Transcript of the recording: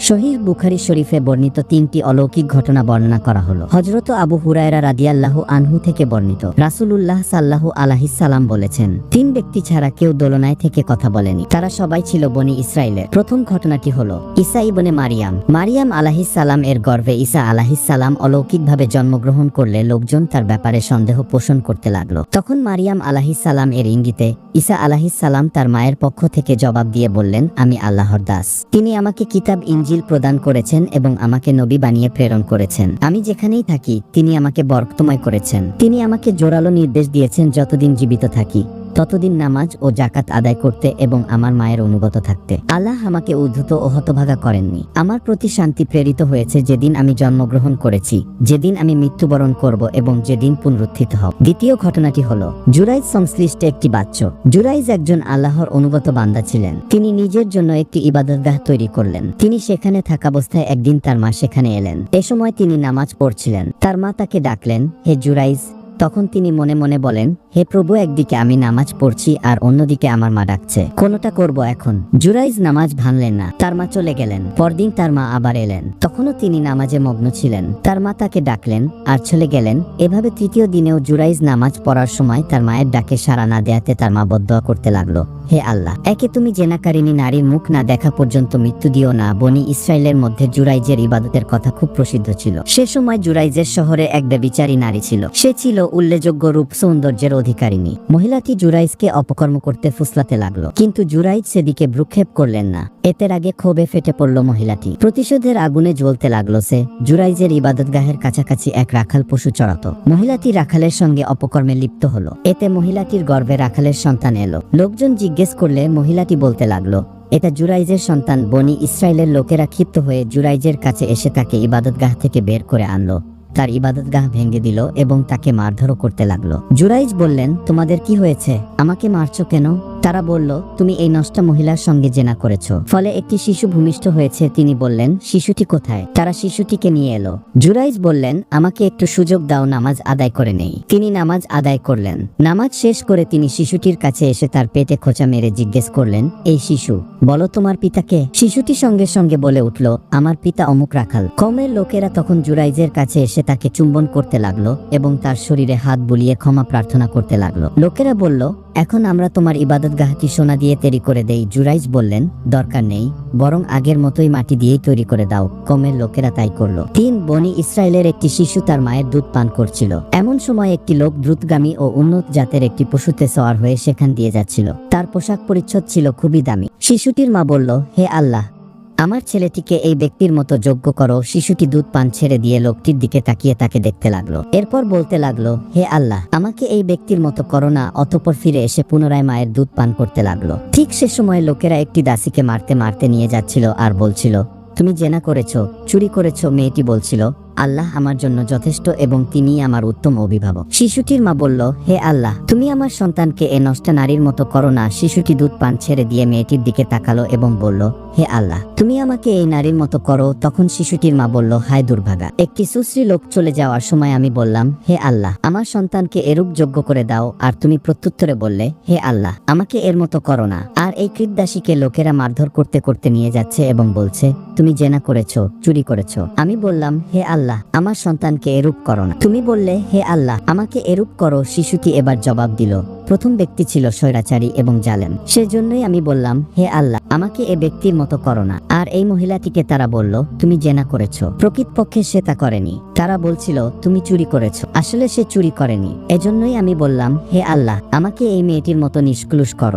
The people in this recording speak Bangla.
শহীদ বুখারি শরীফে বর্ণিত তিনটি অলৌকিক ঘটনা বর্ণনা করা হলো। হজরত আবু হুরায়রা রাদিয়াল্লাহু আনহু থেকে বর্ণিত। রাসূলুল্লাহ সাল্লাহু আলাইহিস সালাম বলেছেন, তিন ব্যক্তি ছাড়া কেউ দোলনায় থেকে কথা বলেনি। তারা সবাই ছিল বনি ইসরায়েলের প্রথম ঘটনাটি হলো ঈসা ইবনে মারিয়াম। মারিয়াম আলাহিস সালাম এর গর্ভে ঈসা আলাহিস সালাম অলৌকিকভাবে জন্মগ্রহণ করলে লোকজন তার ব্যাপারে সন্দেহ পোষণ করতে লাগল। তখন মারিয়াম আলাহিস সালাম এর ইঙ্গিতে ঈসা আলাহিস সালাম তার মায়ের পক্ষ থেকে জবাব দিয়ে বললেন, আমি আল্লাহর দাস। তিনি আমাকে কিতাব ইঞ্জিল প্রদান করেছেন এবং আমাকে নবী বানিয়ে প্রেরণ করেছেন। আমি যেখানেই থাকি, তিনি আমাকে বরক্তময় করেছেন। তিনি আমাকে জোরালো নির্দেশ দিয়েছেন যতদিন জীবিত থাকি। ততদিন নামাজ ও জাকাত আদায় করতে এবং আমার মায়ের অনুগত থাকতে। আল্লাহ আমাকে উদ্ধত ও হতভাগা করেননি। আমার প্রতি শান্তি প্রেরিত হয়েছে যেদিন আমি জন্মগ্রহণ করেছি, যেদিন আমি মৃত্যুবরণ করব এবং যেদিন পুনরুত্থিত হব। দ্বিতীয় ঘটনাটি হল, জুরাইজ সংশ্লিষ্ট একটি বাচ্চ। জুরাইজ একজন আল্লাহর অনুগত বান্দা ছিলেন। তিনি নিজের জন্য একটি ইবাদতগাহ তৈরি করলেন। তিনি সেখানে থাকা অবস্থায় একদিন তার মা সেখানে এলেন। এ সময় তিনি নামাজ পড়ছিলেন। তার মা তাকে ডাকলেন, হে জুরাইজ তখন তিনি মনে মনে বলেন, হে প্রভু, একদিকে আমি নামাজ পড়ছি আর অন্যদিকে আমার মা ডাকছে। কোনটা করব এখন? জুরাইজ নামাজ ভাঙলেন না, তার মা চলে গেলেন। পরদিন তার মা আবার এলেন। তখনও তিনি নামাজে মগ্ন ছিলেন। তার মা তাকে ডাকলেন আর চলে গেলেন। এভাবে তৃতীয় দিনেও জুরাইজ নামাজ পড়ার সময় তার মায়ের ডাকে সাড়া না দেয়াতে তার মা বদয়া করতে লাগল। হে আল্লাহ, একে তুমি জেনাকারিনী নারীর মুখ না দেখা পর্যন্ত মৃত্যু দিও না। বনি ইসরায়েলের মধ্যে জুরাইজের ইবাদতের কথা খুব প্রসিদ্ধ ছিল। সে সময় জুরাইজের শহরে এক ব্যবিচারী নারী ছিল। সে ছিল উল্লেখযোগ্য রূপ সৌন্দর্যের অধিকারিণী। মহিলাটি জুরাইজকে অপকর্ম করতে ফুসলাতে লাগল। কিন্তু জুরাইজ সেদিকে ভ্রুক্ষেপ করলেন না। এতের আগে ক্ষোভে ফেটে পড়ল মহিলাটি। প্রতিশোধের আগুনে জ্বলতে লাগল সে। জুরাইজের ইবাদতগাহের কাছাকাছি এক রাখাল পশু চড়াতো। মহিলাটি রাখালের সঙ্গে অপকর্মে লিপ্ত হলো। এতে মহিলাটির গর্ভে রাখালের সন্তান এলো। লোকজন জিজ্ঞেস করলে মহিলাটি বলতে লাগল, এটা জুরাইজের সন্তান বনি ইসরায়েলের লোকেরা ক্ষিপ্ত হয়ে জুরাইজের কাছে এসে তাকে ইবাদতগাহ থেকে বের করে আনলো। তার ইবাদতগাহ ভেঙে দিল এবং তাকে মারধরও করতে লাগল। জুরাইজ বললেন, তোমাদের কি হয়েছে? আমাকে মারছো কেন? তারা বলল, তুমি এই নষ্ট মহিলার সঙ্গে জেনা করেছ। ফলে একটি শিশু ভূমিষ্ঠ হয়েছে। তিনি বললেন, শিশুটি কোথায়? তারা শিশুটিকে নিয়ে এলো। জুরাইজ বললেন, আমাকে একটু সুযোগ দাও, নামাজ আদায় করে নেই। তিনি নামাজ আদায় করলেন। নামাজ শেষ করে তিনি শিশুটির কাছে এসে তার পেটে খোঁচা মেরে জিজ্ঞেস করলেন, এই শিশু, বলো তোমার পিতাকে? শিশুটি সঙ্গে সঙ্গে বলে উঠল, আমার পিতা অমুক রাখাল। কমের লোকেরা তখন জুরাইজের কাছে এসে তাকে চুম্বন করতে লাগল এবং তার শরীরে হাত বুলিয়ে ক্ষমা প্রার্থনা করতে লাগল। লোকেরা বলল, এখন আমরা তোমার ইবাদত গাহটি সোনা দিয়ে তৈরি করে দেই। জুরাইজ বললেন, দরকার নেই, বরং আগের মতোই মাটি দিয়েই তৈরি করে দাও। কমের লোকেরা তাই করল। তিন বনি ইসরায়েলের একটি শিশু তার মায়ের দুধ পান করছিল। এমন সময় একটি লোক দ্রুতগামী ও উন্নত জাতের একটি পশুতে সওয়ার হয়ে সেখান দিয়ে যাচ্ছিল। তার পোশাক পরিচ্ছদ ছিল খুবই দামি। শিশুটির মা বলল, হে আল্লাহ আমার ছেলেটিকে এই ব্যক্তির মতো যোগ্য করো, শিশুটি দুধ পান ছেড়ে দিয়ে লোকটির দিকে তাকিয়ে তাকে দেখতে লাগল। এরপর বলতে লাগল, হে আল্লাহ, আমাকে এই ব্যক্তির মতো করো না, অতপর ফিরে এসে পুনরায় মায়ের দুধ পান করতে লাগল। ঠিক সে সময় লোকেরা একটি দাসীকে মারতে মারতে নিয়ে যাচ্ছিল আর বলছিল, তুমি জেনা করেছ, চুরি করেছ, মেয়েটি বলছিল। আল্লাহ আমার জন্য যথেষ্ট এবং তিনি আমার উত্তম অভিভাবক। শিশুটির মা বলল, হে আল্লাহ, তুমি আমার সন্তানকে এ নষ্ট নারীর মতো করো না। শিশুটি দুধ পান ছেড়ে দিয়ে মেয়েটির দিকে তাকালো এবং বলল, হে আল্লাহ, তুমি আমাকে এই নারীর মতো করো। তখন শিশুটির মা বলল, হায় দুর্ভাগা, একটি সুশ্রী লোক চলে যাওয়ার সময় আমি বললাম, হে আল্লাহ, আমার সন্তানকে এরূপ যোগ্য করে দাও। আর তুমি প্রত্যুত্তরে বললে, হে আল্লাহ, আমাকে এর মতো করো না। আর এই কৃতদাসীকে লোকেরা মারধর করতে করতে নিয়ে যাচ্ছে এবং বলছে, তুমি জেনা করেছ, চুরি করেছ। আমি বললাম, হে আল্লাহ, আমার সন্তানকে এরূপ করো না। তুমি বললে, হে আল্লাহ, আমাকে এরূপ করো, শিশুটি এবার জবাব দিল। প্রথম ব্যক্তি ছিল স্বৈরাচারী এবং জালেম। সেজন্যই আমি বললাম, হে আল্লাহ, আমাকে এ ব্যক্তির মতো করো না। আর এই মহিলাটিকে তারা বলল, তুমি জেনা করেছ। প্রকৃতপক্ষে সে তা করেনি। তারা বলছিল, তুমি চুরি করেছ। আসলে সে চুরি করেনি। এজন্যই আমি বললাম, হে আল্লাহ, আমাকে এই মেয়েটির মতো নিষ্কুলুষ করো।